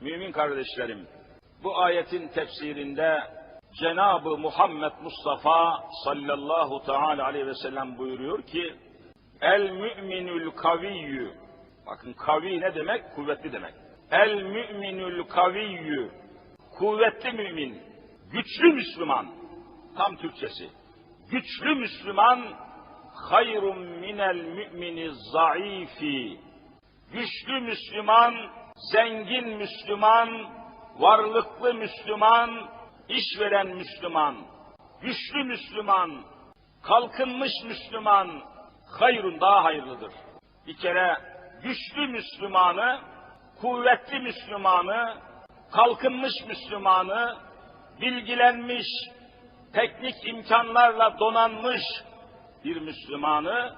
Mümin kardeşlerim, bu ayetin tefsirinde Cenab-ı Muhammed Mustafa sallallahu teala aleyhi ve sellem buyuruyor ki El müminül kaviyyü Bakın kavi ne demek? Kuvvetli demek. El müminül kaviyyü Kuvvetli mümin, güçlü Müslüman. Tam Türkçesi. Güçlü Müslüman hayrun minel mümini zayıfi. Güçlü Müslüman, zengin Müslüman, varlıklı Müslüman, işveren Müslüman, güçlü Müslüman, kalkınmış Müslüman, hayrun daha hayırlıdır. Bir kere güçlü Müslümanı, kuvvetli Müslümanı, kalkınmış Müslümanı, bilgilenmiş, teknik imkanlarla donanmış bir Müslümanı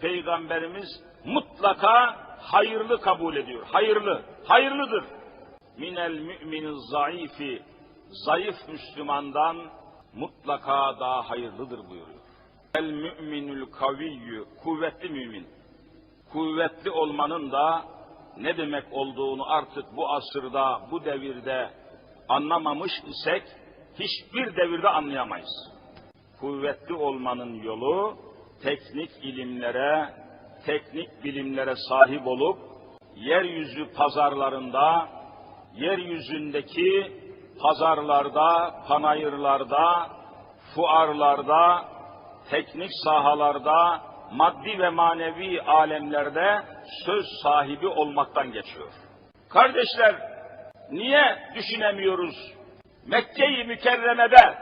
Peygamberimiz mutlaka hayırlı kabul ediyor. Hayırlı, hayırlıdır. Minel müminin zayıfi, zayıf Müslümandan mutlaka daha hayırlıdır buyuruyor. El müminül kaviyyü, kuvvetli mümin. Kuvvetli olmanın da ne demek olduğunu artık bu asırda, bu devirde anlamamış isek hiçbir devirde anlayamayız. Kuvvetli olmanın yolu teknik ilimlere, teknik bilimlere sahip olup yeryüzü pazarlarında, yeryüzündeki pazarlarda, panayırlarda, fuarlarda, teknik sahalarda, maddi ve manevi alemlerde söz sahibi olmaktan geçiyor. Kardeşler, niye düşünemiyoruz? Mekke-i Mükerreme'de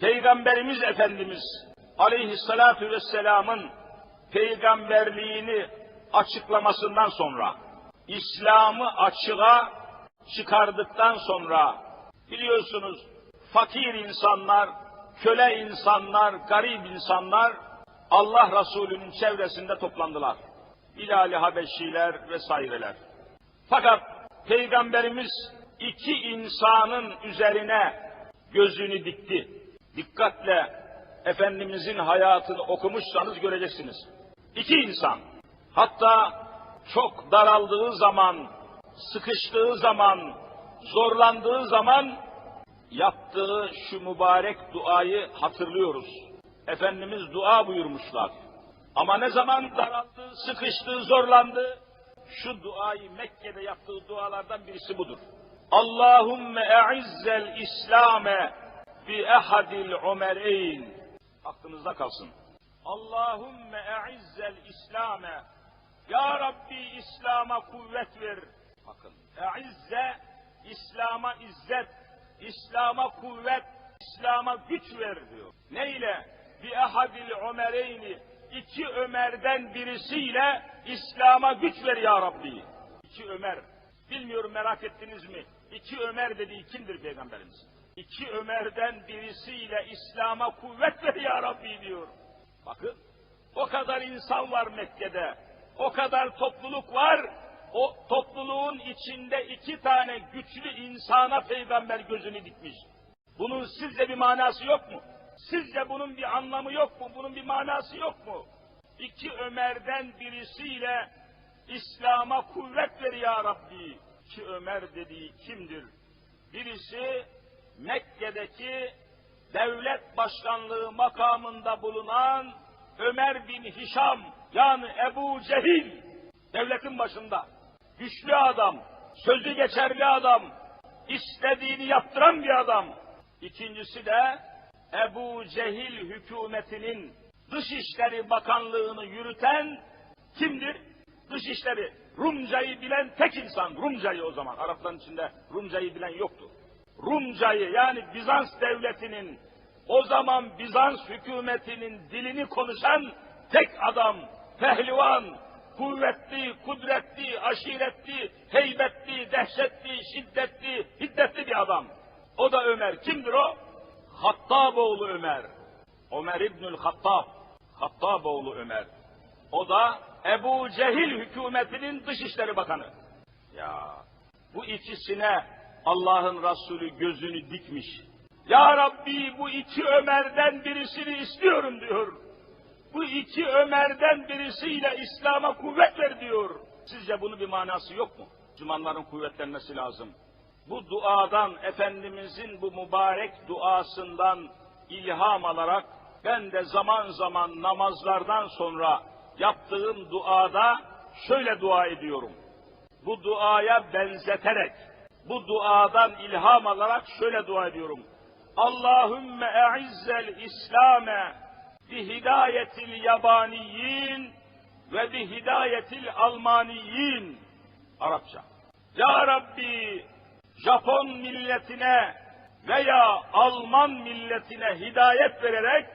Peygamberimiz Efendimiz Aleyhisselatü Vesselam'ın peygamberliğini açıklamasından sonra, İslam'ı açığa çıkardıktan sonra, biliyorsunuz fakir insanlar, köle insanlar, garip insanlar Allah Resulü'nün çevresinde toplandılar. Bilal-i Habeşiler vesaireler. Fakat Peygamberimiz iki insanın üzerine gözünü dikti. Dikkatle Efendimizin hayatını okumuşsanız göreceksiniz. İki insan. Hatta çok daraldığı zaman, sıkıştığı zaman, zorlandığı zaman yaptığı şu mübarek duayı hatırlıyoruz. Efendimiz dua buyurmuşlar. Ama ne zaman daraldı, sıkıştı, zorlandı, şu duayı Mekke'de yaptığı dualardan birisi budur. Allahümme e'izzel İslame bi ehadil umereyn. Aklınızda kalsın. Allahümme e'izzel İslame. Ya Rabbi İslam'a kuvvet ver. Bakın. E'izze, İslam'a izzet, İslam'a kuvvet, İslam'a güç ver diyor. Neyle? Bi ehadil umereyni. İki Ömer'den birisiyle İslam'a güç ver ya Rabbi. İki Ömer. Bilmiyorum merak ettiniz mi? İki Ömer dediği kimdir Peygamberimiz? İki Ömer'den birisiyle İslam'a kuvvet ver ya Rabbi diyor. Bakın o kadar insan var Mekke'de. O kadar topluluk var. O topluluğun içinde iki tane güçlü insana peygamber gözünü dikmiş. Bunun sizce bir manası yok mu? Sizce bunun bir anlamı yok mu? Bunun bir manası yok mu? İki Ömer'den birisiyle İslam'a kuvvet ver ya Rabbi. İki Ömer dediği kimdir? Birisi Mekke'deki devlet başkanlığı makamında bulunan Ömer bin Hişam yani Ebu Cehil devletin başında güçlü adam, sözü geçerli adam, istediğini yaptıran bir adam. İkincisi de Ebu Cehil hükümetinin Dışişleri Bakanlığını yürüten kimdir? Dışişleri. Rumcayı bilen tek insan. Rumcayı o zaman. Arapların içinde Rumcayı bilen yoktu. Rumcayı yani Bizans devletinin o zaman Bizans hükümetinin dilini konuşan tek adam, pehlivan, kuvvetli, kudretli, aşiretli, heybetli, dehşetli, şiddetli, hiddetli bir adam. O da Ömer. Kimdir o? Hattaboğlu Ömer. Ömer İbnül Hattab. Hattaboğlu Ömer. O da Ebu Cehil hükümetinin Dışişleri Bakanı. Ya bu ikisine Allah'ın Resulü gözünü dikmiş. Ya Rabbi bu iki Ömer'den birisini istiyorum diyor. Bu iki Ömer'den birisiyle İslam'a kuvvet ver diyor. Sizce bunun bir manası yok mu? Müslümanların kuvvetlenmesi lazım. bu duadan, Efendimizin bu mübarek duasından ilham alarak ben de zaman zaman namazlardan sonra yaptığım duada şöyle dua ediyorum. Bu duaya benzeterek, bu duadan ilham alarak şöyle dua ediyorum. Allahümme e'izzel İslame bi hidayetil yabaniyin ve bi hidayetil almaniyin. Arapça. Ya Rabbi Japon milletine veya Alman milletine hidayet vererek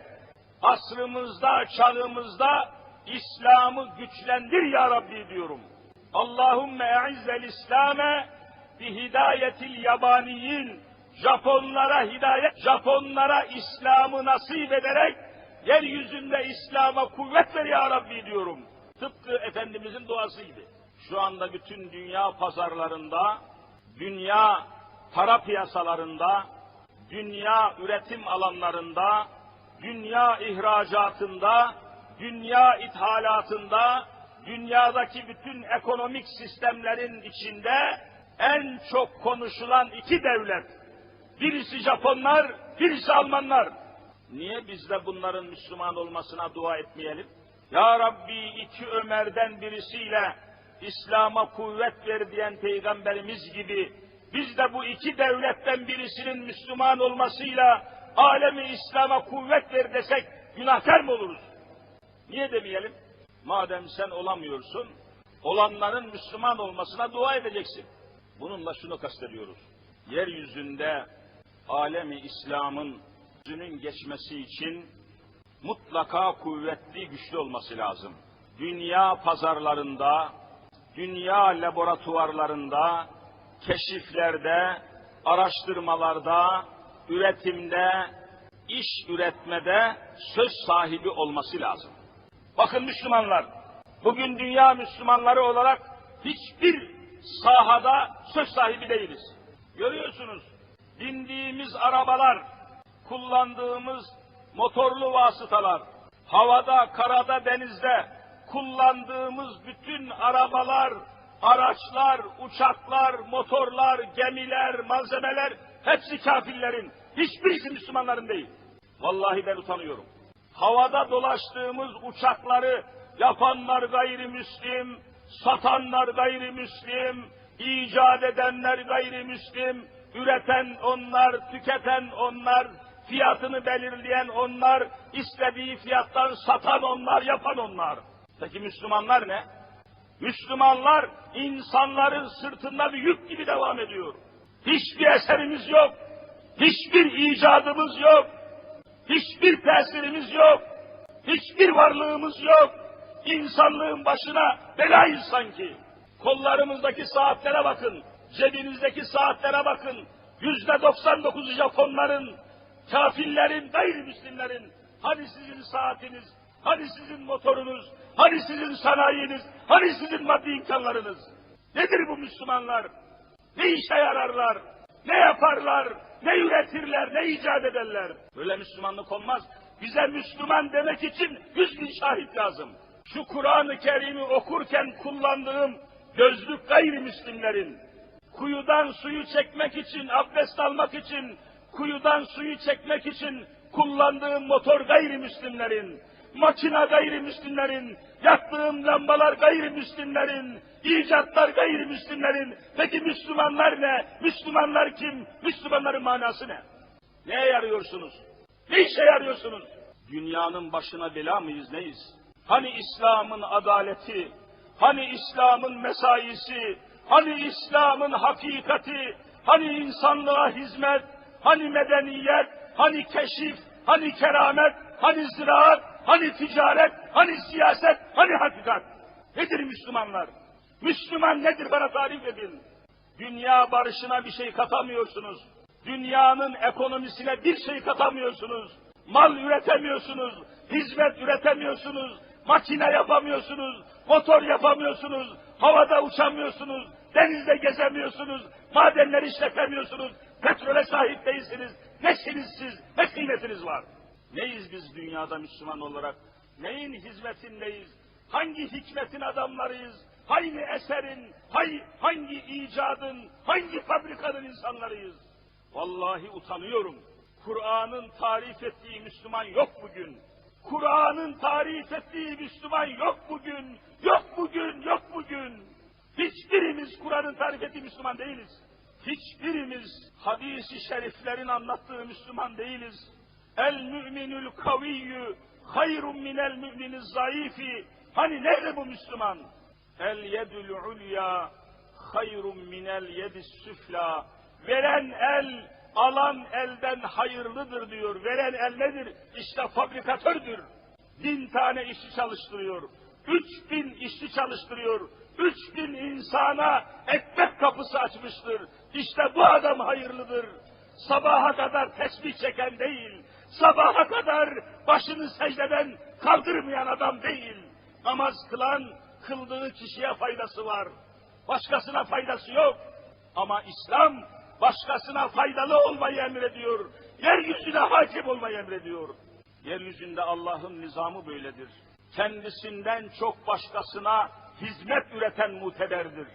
asrımızda, çağımızda İslam'ı güçlendir ya Rabbi diyorum. Allahümme e'izzel İslame bi hidayetil yabaniyin. Japonlara hidayet, Japonlara İslam'ı nasip ederek yeryüzünde İslam'a kuvvet ver ya Rabbi diyorum. Tıpkı Efendimizin duası gibi. Şu anda bütün dünya pazarlarında, dünya para piyasalarında, dünya üretim alanlarında, dünya ihracatında, dünya ithalatında, dünyadaki bütün ekonomik sistemlerin içinde en çok konuşulan iki devlet. Birisi Japonlar, birisi Almanlar. Niye biz de bunların Müslüman olmasına dua etmeyelim? Ya Rabbi iki Ömer'den birisiyle İslam'a kuvvet ver diyen peygamberimiz gibi biz de bu iki devletten birisinin Müslüman olmasıyla alemi İslam'a kuvvet ver desek günahkar mı oluruz? Niye demeyelim? Madem sen olamıyorsun, olanların Müslüman olmasına dua edeceksin. Bununla şunu kastediyoruz. Yeryüzünde alemi İslam'ın yüzünün geçmesi için mutlaka kuvvetli, güçlü olması lazım. Dünya pazarlarında, dünya laboratuvarlarında, keşiflerde, araştırmalarda, üretimde, iş üretmede söz sahibi olması lazım. Bakın Müslümanlar, bugün dünya Müslümanları olarak hiçbir sahada söz sahibi değiliz. Görüyorsunuz, bindiğimiz arabalar, kullandığımız motorlu vasıtalar, havada, karada, denizde kullandığımız bütün arabalar, araçlar, uçaklar, motorlar, gemiler, malzemeler hepsi kafirlerin. Hiçbirisi Müslümanların değil. Vallahi ben utanıyorum. Havada dolaştığımız uçakları yapanlar gayrimüslim, satanlar gayrimüslim, icat edenler gayrimüslim, üreten onlar, tüketen onlar, fiyatını belirleyen onlar, istediği fiyattan satan onlar, yapan onlar. Peki Müslümanlar ne? Müslümanlar insanların sırtında bir yük gibi devam ediyor. Hiçbir eserimiz yok. Hiçbir icadımız yok. Hiçbir tesirimiz yok. Hiçbir varlığımız yok. İnsanlığın başına belayız sanki. Kollarımızdaki saatlere bakın. Cebinizdeki saatlere bakın. Yüzde 99 Japonların, kafirlerin, gayrimüslimlerin. Hani sizin saatiniz, hani sizin motorunuz, hani sizin sanayiniz, hani sizin maddi imkanlarınız. Nedir bu Müslümanlar? Ne işe yararlar? Ne yaparlar? Ne üretirler? Ne icat ederler? Böyle Müslümanlık olmaz. Bize Müslüman demek için yüz bin şahit lazım. Şu Kur'an-ı Kerim'i okurken kullandığım gözlük gayrimüslimlerin, kuyudan suyu çekmek için, abdest almak için, kuyudan suyu çekmek için kullandığım motor gayrimüslimlerin, makina gayrimüslimlerin, yaktığım lambalar gayrimüslimlerin, icatlar gayrimüslimlerin. Peki Müslümanlar ne? Müslümanlar kim? Müslümanların manası ne? Neye yarıyorsunuz? Ne işe yarıyorsunuz? Dünyanın başına bela mıyız neyiz? Hani İslam'ın adaleti, hani İslam'ın mesaisi, hani İslam'ın hakikati, hani insanlığa hizmet, hani medeniyet, hani keşif, hani keramet, hani ziraat, hani ticaret, hani siyaset, hani hakikat. Nedir Müslümanlar? Müslüman nedir bana tarif edin. Dünya barışına bir şey katamıyorsunuz. Dünyanın ekonomisine bir şey katamıyorsunuz. Mal üretemiyorsunuz. Hizmet üretemiyorsunuz. Makine yapamıyorsunuz. Motor yapamıyorsunuz. Havada uçamıyorsunuz. Denizde gezemiyorsunuz. Madenleri işletemiyorsunuz. Petrole sahip değilsiniz. Nesiniz siz? Ne kıymetiniz var? Neyiz biz dünyada Müslüman olarak? Neyin hizmetindeyiz? Hangi hikmetin adamlarıyız? hangi eserin, hangi icadın, hangi fabrikanın insanlarıyız? Vallahi utanıyorum. Kur'an'ın tarif ettiği Müslüman yok bugün. Kur'an'ın tarif ettiği Müslüman yok bugün. Yok bugün, yok bugün. Hiçbirimiz Kur'an'ın tarif ettiği Müslüman değiliz. Hiçbirimiz hadisi şeriflerin anlattığı Müslüman değiliz. El müminül kaviyyü hayrun minel müminiz zayıfi. Hani nerede bu Müslüman? El yedül ulya hayrun minel yedis süfla. Veren el, alan elden hayırlıdır diyor. Veren el nedir? İşte fabrikatördür. Bin tane işçi çalıştırıyor. Üç bin işçi çalıştırıyor. Üç bin insana ekmek kapısı açmıştır. İşte bu adam hayırlıdır. Sabaha kadar tesbih çeken değil, sabaha kadar başını secdeden kaldırmayan adam değil. Namaz kılan, kıldığı kişiye faydası var. Başkasına faydası yok. Ama İslam başkasına faydalı olmayı emrediyor. Yeryüzüne hakim olmayı emrediyor. Yeryüzünde Allah'ın nizamı böyledir. Kendisinden çok başkasına hizmet üreten muteberdir.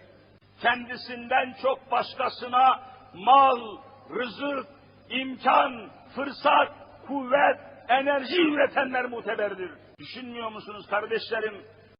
Kendisinden çok başkasına mal, rızık, imkan, fırsat, kuvvet, enerji üretenler muteberdir. Düşünmüyor musunuz kardeşlerim?